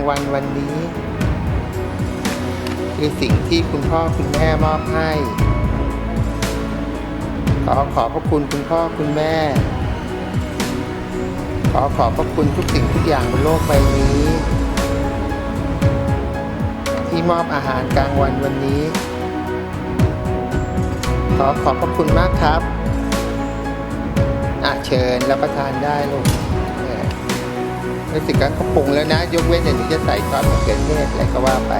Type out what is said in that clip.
างวันวันนี้ คือสิ่งที่คุณพ่อคุณแม่มอบให้ ขอขอบพระคุณคุณพ่อคุณแม่ ขอขอบพระคุณทุกสิ่งทุกอย่างบนโลกใบนี้ ที่มอบอาหารกลางวันวันนี้ ขอขอบพระคุณมากครับอะเชิญรับประทานได้ลูก เออรู้สึการเขาปรุงแล้วนะ ยกเว้นอย่างนี้จะใส่ซอสมะเขือเทศอะไรก็ว่าไป